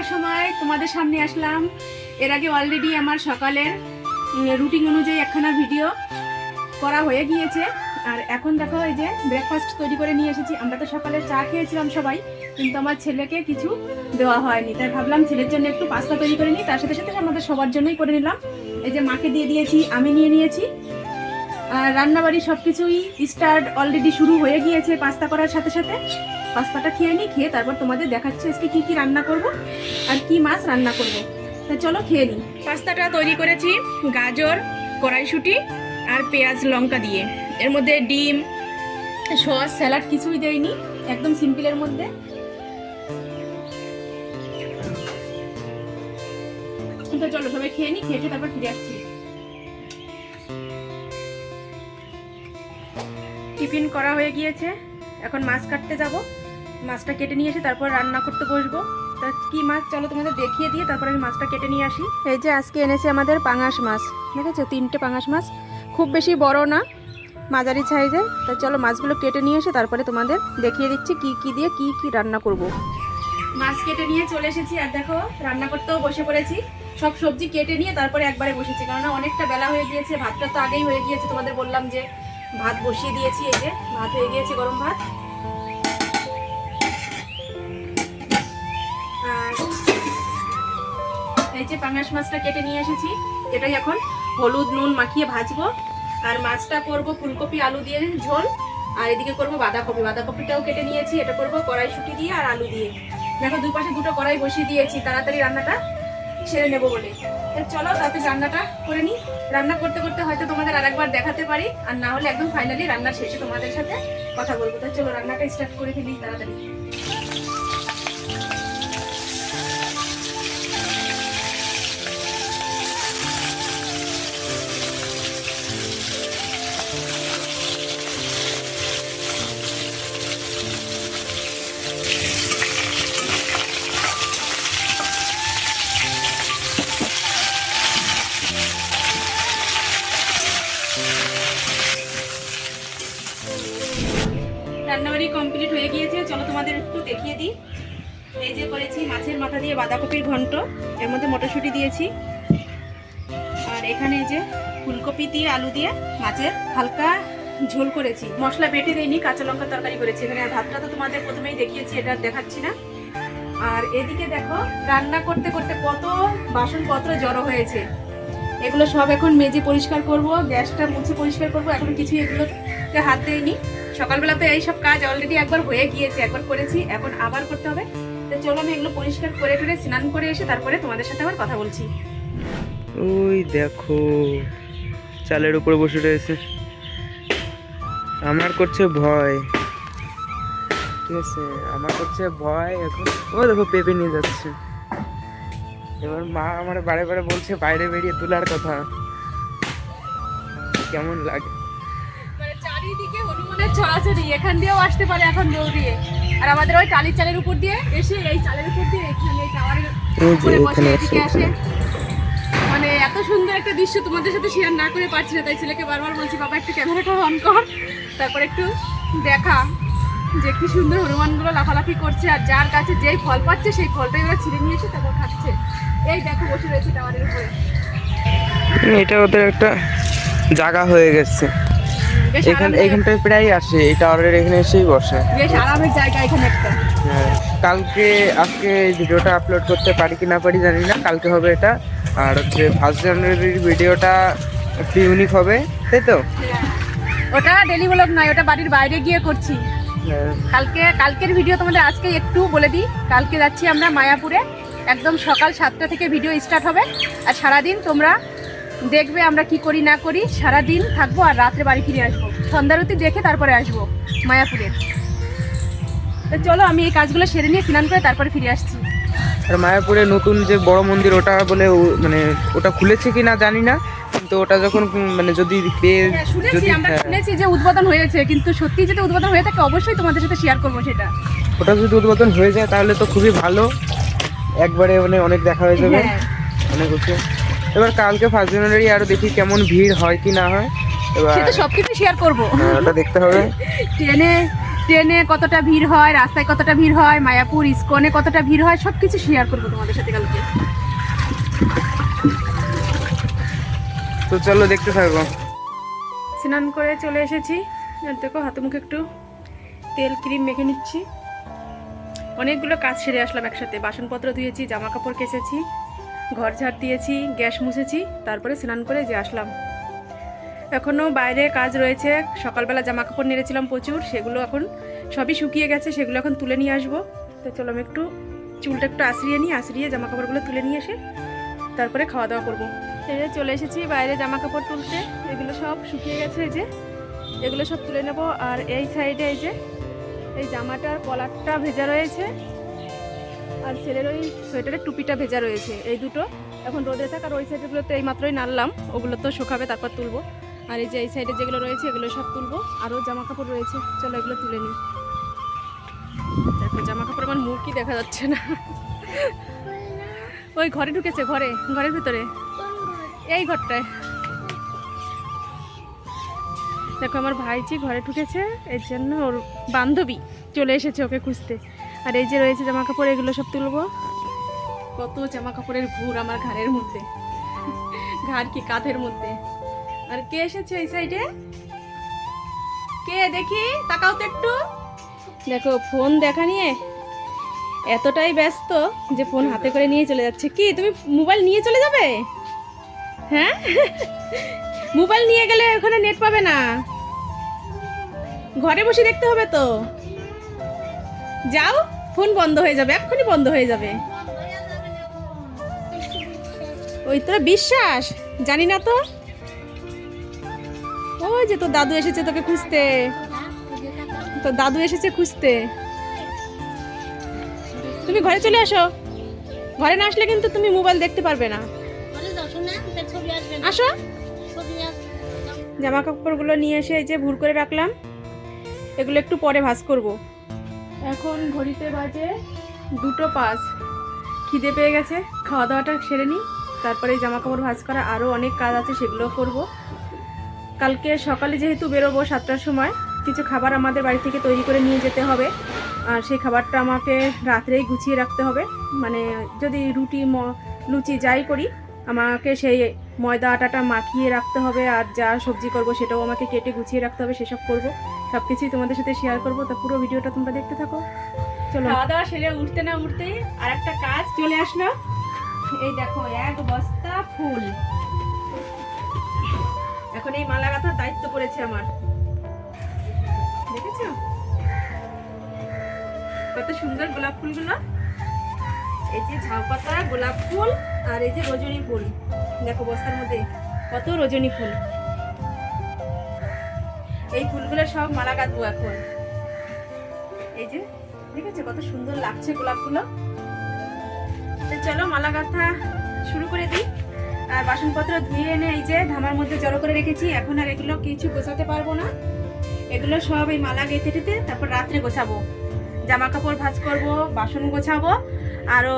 এগারোটা সময় তোমাদের সামনে আসলাম। এর আগে অলরেডি আমার সকালের রুটিন অনুযায়ী একখানা ভিডিও করা হয়ে গিয়েছে। আর এখন দেখো এই যে ব্রেকফাস্ট তৈরি করে নিয়ে এসেছি। আমরা তো সকালে চা খেয়েছিলাম সবাই, কিন্তু আমার ছেলেকে কিছু দেওয়া হয়নি। তাই ভাবলাম ছেলের জন্য একটু পাস্তা তৈরি করে নিই। তার সাথে সাথে আমাদের সবার জন্যই করে নিলাম। এই যে মাকে দিয়ে দিয়েছি, আমি নিয়ে নিয়েছি। আর রান্নাবাড়ি সব কিছুই স্টার্ট অলরেডি শুরু হয়ে গিয়েছে পাস্তা করার সাথে সাথে। পাস্তাটা খেয়ে নিই খেয়ে তারপর তোমাদের দেখাচ্ছি আজকে কি কি রান্না করব আর কি মাছ রান্না করব। তা চলো খেয়ে নিই। পাস্তাটা তৈরি করেছি গাজর, কড়াইশুঁটি আর পেঁয়াজ লঙ্কা দিয়ে। এর মধ্যে ডিম, সস, স্যালাড কিছুই দেয়নি একদম সিম্পলের মধ্যে। তো চলো সবাই খেয়ে নিই, খেয়ে তারপর ফিরে আসছি। টিফিন করা হয়ে গিয়েছে, এখন মাছ কাটতে যাব। মাছটা কেটে নিয়ে এসে তারপর রান্না করতে বসবো। তা কি মাছ? চলো তোমাদের দেখিয়ে দিয়ে তারপর আমি মাছটা কেটে নিয়ে আসি। এই যে আজকে এনেছে আমাদের পাঙাশ মাছ দেখেছ? তিনটে পাঙাশ মাছ। খুব বেশি বড় না মাঝারি সাইজের। তা চলো মাছগুলো কেটে নিয়ে এসে তারপরে তোমাদের দেখিয়ে দিচ্ছি কি কি দিয়ে কি কি রান্না করব। মাছ কেটে নিয়ে চলে এসেছি আর দেখো রান্না করতেও বসে পড়েছি। সব সবজি কেটে নিয়ে তারপরে একবারে বসেছি কেননা অনেকটা বেলা হয়ে গিয়েছে ভাতটা তো আগেই হয়ে গিয়েছে। তোমাদের বললাম যে ভাত বসিয়ে দিয়েছি এই যে ভাত হয়ে গিয়েছে গরম ভাত। এই যে পাঙাশ মাছটা কেটে নিয়ে এসেছি, এটাই এখন হলুদ নুন মাখিয়ে ভাজবো। আর মাছটা করব ফুলকপি, আলু দিয়ে ঝোল, আর এদিকে করব বাঁধাকপি। বাঁধাকপিটাও কেটে নিয়েছি, এটা করব কড়াইশুটি দিয়ে আর আলু দিয়ে। দেখো, দুই পাশে দুটো কড়াই বসিয়ে দিয়েছি, তাড়াতাড়ি রান্নাটা সেরে নেব বলে। চলো, তাতে রান্নাটা করে নিই। রান্না করতে করতে হয়তো তোমাদের আরেকবার দেখাতে পারি, আর না হলে একদম ফাইনালি রান্নার শেষে তোমাদের সাথে কথা বলব। তো চলো, রান্নাটা স্টার্ট করে ফেলি তাড়াতাড়ি। ঘন্ট, এর মধ্যে মটরশুঁটি দিয়েছি। আর এখানে যে ফুলকপি দিয়ে, আলু দিয়ে মাছের হালকা ঝোল করেছি। মশলা বেটে দিইনি, কাঁচা লঙ্কা তরকারি করেছি। এখানে আর ভাতটা তো তোমাদের প্রথমেই দেখিয়েছি, এটা আর দেখাচ্ছি না। আর এদিকে দেখো, রান্না করতে করতে কত বাসনপত্র জড়ো হয়েছে। এগুলো সব এখন মেজে পরিষ্কার করব, গ্যাসটা মুছে পরিষ্কার করব, এখন কিছু এগুলোতে হাত দেয়নি সকালবেলা তো এই সব কাজ অলরেডি একবার হয়ে গিয়েছে, একবার করেছি, এখন আবার করতে হবে। চলো আমি এগুলো পরিষ্কার করে টরে স্নান করে এসে তারপরে তোমাদের সাথে আবার কথা বলছি। ওই দেখো চালের উপরে বসে রয়েছে। আমার করছে ভয়। ঠিক আছে আমার করছে ভয় এখন। ও দেখো পেঁপে নিয়ে যাচ্ছে। এবার মা আমার বারে বারে বলছে বাইরে বেরিয়ে তোলার কথা। কেমন লাগে? মানে চারিদিকে হনুমানের ছড়াছড়ি এখান দিয়েও আসতে পারে এখন দৌড়িয়ে। আর আমাদের ওই টালির চালের উপর দিয়ে এসে এই চালের উপর দিয়ে এখানে টাওয়ারের উপরে বসে এদিকে আসে। মানে এত সুন্দর একটা দৃশ্য তোমাদের সাথে শেয়ার না করে পারছি না তাই ছেলেকে বারবার বলছি বাবা একটু ক্যামেরাটা অন কর। তারপর একটু দেখা যে কি সুন্দর হনুমানগুলো লাফালাফি করছে আর যার কাছে যেই ফল পাচ্ছে সেই ফলটাই ওরা ছিঁড়ে নিয়ে এসে তারপর খাচ্ছে। এই দেখো বসে রয়েছে টাওয়ারের উপরে। এটা ওদের একটা জায়গা হয়ে গেছে। এখান এখানটায় প্রায় আসে এটা অর্ডার এখানে এসেই বসে। বেশ আরামের জায়গা এখানে একটা। হ্যাঁ, কালকে আজকে এই ভিডিওটা আপলোড করতে পারি কি না পারি জানি না কালকে হবে এটা। আর হচ্ছে ফার্স্ট জানুয়ারির ভিডিওটা একটু ইউনিক হবে তাই তো? ওটা ডেলি ব্লগ নয় ওটা বাড়ির বাইরে গিয়ে করছি। হ্যাঁ, কালকে কালকের ভিডিও তোমাদের আজকে একটু বলে দিই। কালকে যাচ্ছি আমরা মায়াপুরে। একদম সকাল সাতটা থেকে ভিডিও স্টার্ট হবে। আর সারাদিন তোমরা দেখবে আমরা কি করি না করি। সারাদিন থাকব আর রাত্রে বাড়ি ফিরে আসব। সন্ধ্যারতি দেখে তারপরে আসব মায়াপুরে। তো চলো আমি এই কাজগুলো সেরে নিয়ে স্নান করে তারপরে ফিরে আসছি। আর মায়াপুরে নতুন যে বড় মন্দির ওটা বলে মানে ওটা খুলেছে কি না জানি না কিন্তু ওটা যখন মানে যদি পেয়ে হ্যাঁ, শুনেছি আমরা হ্যাঁ, শুনেছি যে উদ্বোধন হয়েছে কিন্তু সত্যি যদি উদ্বোধন হয়ে থাকে অবশ্যই তোমাদের সাথে শেয়ার করব সেটা। ওটা যদি উদ্বোধন হয়ে যায় তাহলে তো খুবই ভালো। একবারে মানে অনেক দেখা হয়ে যাবে। হ্যাঁ। অনেক হচ্ছে এবার কালকে ফার্স্ট জানুয়ারি আরও দেখি কেমন ভিড় হয় কি না হয়। সে তো সব কিছু শেয়ার করব। হ্যাঁ, ওটা দেখতে হবে। ট্রেনে ট্রেনে কতটা ভিড় হয় রাস্তায় কতটা ভিড় হয় মায়াপুর ইস্কনে কতটা ভিড় হয় সব কিছু শেয়ার করব তোমাদের সাথে কালকে। তো চলো দেখতে থাকো। স্নান করে চলে এসেছি। দেখো হাতে মুখে একটু তেল ক্রিম মেখে নিচ্ছি। অনেকগুলো কাজ সেরে আসলাম একসাথে। বাসনপত্র ধুয়েছি জামা কাপড় কেচেছি ঘর ঝাড় দিয়েছি গ্যাস মুছেছি তারপরে স্নান করে যে আসলাম। এখনও বাইরে কাজ রয়েছে। সকালবেলা জামা কাপড় নেড়েছিলাম প্রচুর, সেগুলো এখন সবই শুকিয়ে গেছে, সেগুলো এখন তুলে নিয়ে আসব। তো চলো আমি একটু চুলটা একটু আশ্রিয়ে নিই আশ্রিয়ে জামা কাপড়গুলো তুলে নিয়ে এসে তারপরে খাওয়া দাওয়া করব। এই যে চলে এসেছি বাইরে জামা কাপড় তুলতে, এগুলো সব শুকিয়ে গেছে, এই যে। এগুলো সব তুলে নেব, আর এই সাইডে এই যে, এই জামাটার কলারটা ভেজা রয়েছে। আর ছেলের ওই সোয়েটারের টুপিটা ভেজা রয়েছে, এই দুটো। এখন রোদে থাক, আর ওই সাইডগুলো তো এই মাত্রই নাড়লাম, ওগুলো তো শুকাবে, তারপর তুলবো। আর এই যে এই সাইডে যেগুলো রয়েছে, এগুলো সব তুলবো। আরও জামা কাপড় রয়েছে। চলো এগুলো তুলে নিই। দেখো জামা কাপড় আমার মুখই দেখা যাচ্ছে না। ওই ঘরে ঢুকেছে, ঘরে, ঘরের ভিতরে। এই ঘরটায়। দেখো, আমার ভাইজি ঘরে ঢুকেছে। এর জন্য ওর বান্ধবী চলে এসেছে ওকে খুঁজতে। আর এই যে রয়েছে জামা কাপড় এগুলো সব তুলবো। কত জামা কাপড়ের ভুর আমার ঘাড়ের মধ্যে। ঘাড় কি কাঁধের মধ্যে। আর কে এসেছে এই সাইডে কে দেখি? তাকাও তো একটু। দেখো, ফোন দেখা নিয়ে এতটাই ব্যস্ত যে ফোন হাতে করে নিয়ে চলে যাচ্ছে। কি, তুমি মোবাইল নিয়ে চলে যাবে? হ্যাঁ? মোবাইল নিয়ে গেলে ওখানে নেট পাবে না। ঘরে বসে দেখতে হবে তো। যাও, ফোন বন্ধ হয়ে যাবে, এক্ষুনি বন্ধ হয়ে যাবে। ওই তোরা বিশ্বাস। জানি না তো। ওই যে তোর দাদু এসেছে তোকে খুঁজতে। তোর দাদু এসেছে খুঁজতে। তুমি ঘরে চলে আসো। ঘরে না আসলে কিন্তু তুমি মোবাইল দেখতে পারবে না। আসো। জামা কাপড়গুলো নিয়ে এসে এই যে ভুর করে রাখলাম। এগুলো একটু পরে ভাজ করব। এখন ঘড়িতে বাজে দুটো পাঁচ। খিদে পেয়ে গেছে। খাওয়া দাওয়াটা সেরে নিই তারপরে জামা কাপড় ভাজ করা আরও অনেক কাজ আছে সেগুলো করব। কালকে সকালে যেহেতু বেরোবো সাতটার সময়, কিছু খাবার আমাদের বাড়ি থেকে তৈরি করে নিয়ে যেতে হবে। আর সেই খাবারটা আমাকে রাত্রেই গুছিয়ে রাখতে হবে। মানে যদি রুটি, ম- লুচি যাই করি, আমাকে সেই ময়দা আটাটা মাখিয়ে রাখতে হবে আর যা সবজি করব সেটাও আমাকে কেটে গুছিয়ে রাখতে হবে, সেসব করব। সব কিছুই তোমাদের সাথে শেয়ার করব। তো পুরো ভিডিওটা তোমরা দেখতে থাকো। চলো। খাওয়া দাওয়া সেরে উঠতে না উঠতেই আর একটা কাজ চলে আসলো। এই দেখো, এক বস্তা ফুল। এখন এই মালা গাঁথার দায়িত্ব পড়েছে আমার। দেখেছ? কত সুন্দর গোলাপ ফুলগুলো। এই যে ঝাউ পাতা, গোলাপ ফুল, আর এই যে রজনী ফুল। দেখো বস্তার মধ্যে কত রজনী ফুল। এই ফুলগুলো সব মালা কাটবো এখন। এই যে, দেখেছ কত সুন্দর লাগছে গোলাপগুলো। তো চলো মালা গাঁথা শুরু করে দিই। আর বাসনপত্র ধুয়ে এনে এই যে ধামার মধ্যে জড়ো করে রেখেছি। এখন আর এগুলো কিছু গোছাতে পারব না। এগুলো সব এই মালা গেঁথে টেতে তারপর রাত্রে গোছাবো। জামা কাপড় ভাজ করব, বাসন গোছাবো আরও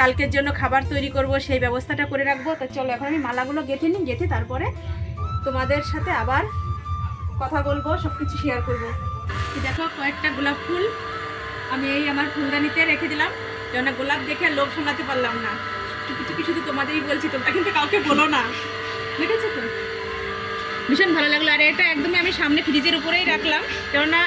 কালকের জন্য খাবার তৈরি করব, সেই ব্যবস্থাটা করে রাখব। তো চলো এখন আমি মালাগুলো গেঁথে নিই, গেঁথে তারপরে তোমাদের সাথে আবার কথা বলব সব কিছু শেয়ার করব দেখো কয়েকটা গোলাপ ফুল আমি এই আমার ফুলদানিতে রেখে দিলাম। যেন গোলাপ দেখে লোভ সামলাতে পারলাম না। চুপি শুধু তোমাদেরই বলছি, তোমরা কিন্তু কাউকে বলো না। দেখেছ তো? ভীষণ ভালো লাগল। আর এটা একদমই আমি সামনে ফ্রিজের উপরেই রাখলাম। কেননা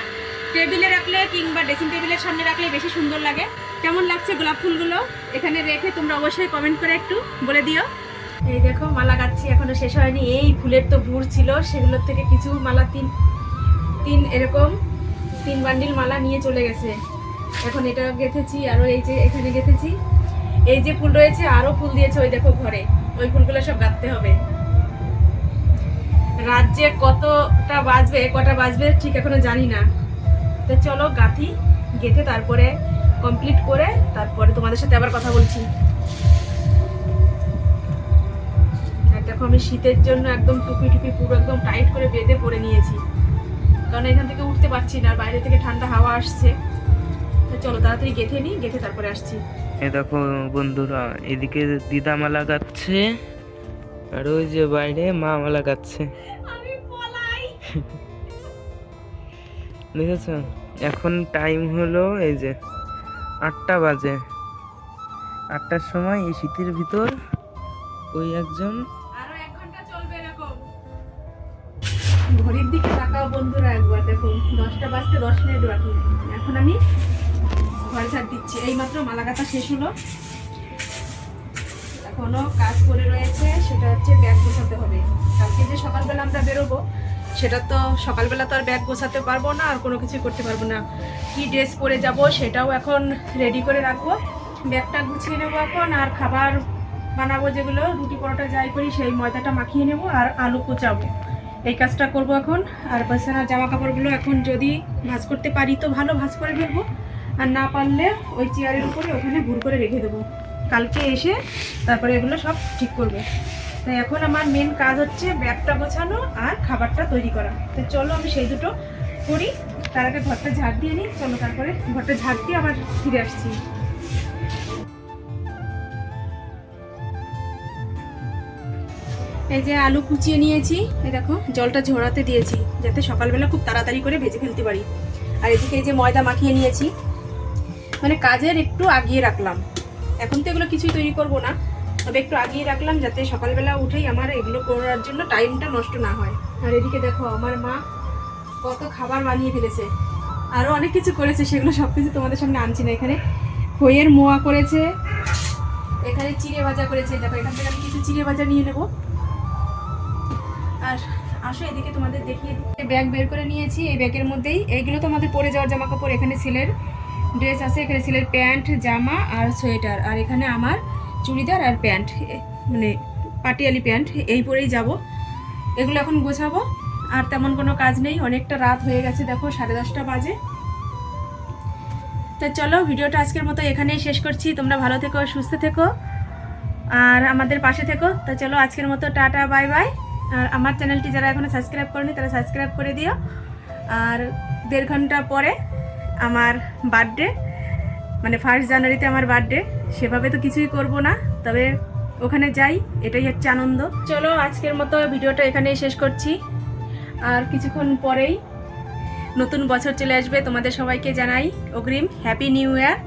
টেবিলে রাখলে কিংবা ড্রেসিং টেবিলের সামনে রাখলে বেশি সুন্দর লাগে। কেমন লাগছে গোলাপ ফুলগুলো? এখানে রেখে তোমরা অবশ্যই কমেন্ট করে একটু বলে দিও। এই দেখো, মালা গাচ্ছি, এখনও শেষ হয়নি। এই ফুলের তো ভুর ছিল, সেগুলোর থেকে কিছু মালা তিন তিন এরকম, তিন বান্ডিল মালা নিয়ে চলে গেছে। এখন এটা গেঁথেছি আরও এই যে এখানে গেঁথেছি। এই যে ফুল রয়েছে আরও ফুল দিয়েছে ওই দেখো ঘরে। ওই ফুলগুলো সব গাঁথতে হবে। রাজ্যে কতটা বাজবে, কটা বাজবে ঠিক এখনও জানি না। তো চলো গাঁথি, গেঁথে তারপরে কমপ্লিট করে তারপরে তোমাদের সাথে আবার কথা বলছি। দেখো আমি শীতের জন্য একদম টুপি টুপি পুরো একদম টাইট করে বেঁধে পরে নিয়েছি। কারণ এখান থেকে উঠতে পারছি না, আর বাইরে থেকে ঠান্ডা হাওয়া আসছে। তো চলো তাড়াতাড়ি গেঁথে নিই গেঁথে তারপরে আসছি। এ দেখো বন্ধুরা এদিকে দিদা মালা গাচ্ছে আর ওই যে বাইরে মা মালা গাচ্ছে। দেখেছ এখন টাইম হলো এই যে আটটা বাজে। আটটার সময় এই শীতের ভিতর ওই একজন ঘড়ির দিকে তাকাও বন্ধুরা একবার দেখো দশটা বাজতে দশ মিনিট বাকি। এখন আমি ঘর ঝাড় এইমাত্র মালাকাতা শেষ হলো। এখনও কাজ করে রয়েছে, সেটা হচ্ছে ব্যাগ গোছাতে হবে। কালকে যে সকালবেলা আমরা বেরোবো, সেটা তো সকালবেলা তো আর ব্যাগ গোছাতে পারব না, আর কোনো কিছু করতে পারব না। কি ড্রেস পরে যাব, সেটাও এখন রেডি করে রাখব। ব্যাগটা গুছিয়ে নেব এখন, আর খাবার বানাবো যেগুলো, রুটি পরোটা যাই করি, সেই ময়দাটা মাখিয়ে নেব, আর আলু কুচাবো। এই কাজটা করব এখন। আর বেসানা জামা কাপড়গুলো এখন যদি ভাজ করতে পারি, তো ভালো ভাজ করে ফেলব। আর না পারলে ওই চেয়ারের উপরে ওখানে ভুর করে রেখে দেবো। কালকে এসে তারপরে এগুলো সব ঠিক করব। তাই এখন আমার মেন কাজ হচ্ছে ব্যাগটা গোছানো আর খাবারটা তৈরি করা। তো চলো আমি সেই দুটো করি। তার আগে ঘরটা ঝাড় দিয়ে নিই। চলো তারপরে ঘরটা ঝাড় দিয়ে আবার ফিরে আসছি। এই যে আলু কুচিয়ে নিয়েছি। এই দেখো, জলটা ঝরাতে দিয়েছি, যাতে সকালবেলা খুব তাড়াতাড়ি করে ভেজে ফেলতে পারি। আর এদিকে এই যে ময়দা মাখিয়ে নিয়েছি। মানে কাজের একটু আগিয়ে রাখলাম। এখন তো এগুলো কিছুই তৈরি করব না। তবে একটু আগিয়ে রাখলাম যাতে সকালবেলা উঠেই আমার এগুলো করার জন্য টাইমটা নষ্ট না হয়। আর এদিকে দেখো, আমার মা কত খাবার বানিয়ে ফেলেছে। আরও অনেক কিছু করেছে, সেগুলো সব কিছু তোমাদের সামনে আনছি না এখানে। খইয়ের মোয়া করেছে, এখানে চিড়ে ভাজা করেছে। দেখো, এখান থেকে আমি কিছু চিড়ে ভাজা নিয়ে নেব। আর আসো এদিকে তোমাদের দেখিয়ে ব্যাগ বের করে নিয়েছি, এই ব্যাগের মধ্যেই। এইগুলো তো আমাদের পরে যাওয়ার জামা কাপড় এখানে ছেলের। ড্রেস আছে, এখানে ছেলের প্যান্ট, জামা আর সোয়েটার। আর এখানে আমার চুড়িদার আর প্যান্ট মানে পাটিয়ালি প্যান্ট, এই পরেই যাব। এগুলো এখন গোছাবো। আর তেমন কোনো কাজ নেই, অনেকটা রাত হয়ে গেছে, দেখো, সাড়ে দশটা বাজে। তো চলো, ভিডিওটা আজকের মতো এখানেই শেষ করছি। তোমরা ভালো থেকো, সুস্থ থেকো, আর আমাদের পাশে থেকো। তো চলো, আজকের মতো টাটা, বাই বাই। আর আমার চ্যানেলটি যারা এখনও সাবস্ক্রাইব করেনি, তারা সাবস্ক্রাইব করে দিও। আর দেড় ঘণ্টা পরে আমার বার্থডে মানে ফার্স্ট জানুয়ারিতে আমার বার্থডে সেভাবে তো কিছুই করব না, তবে ওখানে যাই, এটাই হচ্ছে আনন্দ। চলো, আজকের মতো ভিডিওটা এখানেই শেষ করছি। আর কিছুক্ষণ পরেই নতুন বছর চলে আসবে, তোমাদের সবাইকে জানাই অগ্রিম হ্যাপি নিউ ইয়ার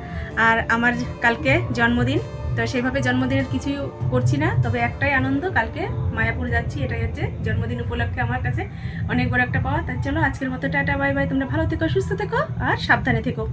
আর আমার কালকে জন্মদিন তো সেইভাবে জন্মদিনের কিছুই করছি না, তবে একটাই আনন্দ, কালকে মায়াপুর যাচ্ছি, এটাই হচ্ছে জন্মদিন উপলক্ষে আমার কাছে অনেক বড় একটা পাওয়া। তার চলো, আজকের মতো টাটা, বাই বাই, তোমরা ভালো থেকো, সুস্থ থেকো, আর সাবধানে থেকো।